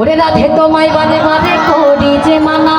ওরে রাধে তোমায় বাজে বাজে করি যে মানা।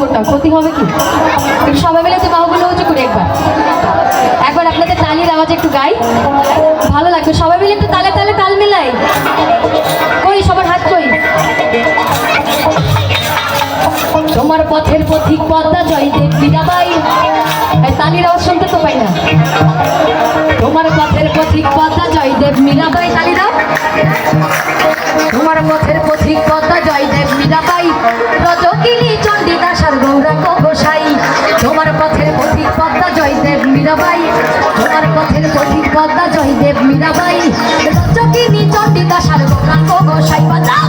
হবে ক্ষতি হবে কি? সবাই মিলে একটু বাহুগুলো উঁচু করে একবার। একবার আপনাদের তালির আওয়াজে একটু গাই। ভালো লাগবে, সবাই মিলে একটু তালে তালে তাল মেলাই। কই, সবার হাত কই? তোমার পথের পথিক পদ্মা জয়দেব মীরাবাই এই তালির আওয়াজ শুনতে তো পাই না। তোমার পথের পথিক পদ্মা জয়দেব মীরাবাই তালি দাও। মীরাবাই রজকিনী চণ্ডীদাস আর গৌরাঙ্গ গোসাই বাজাও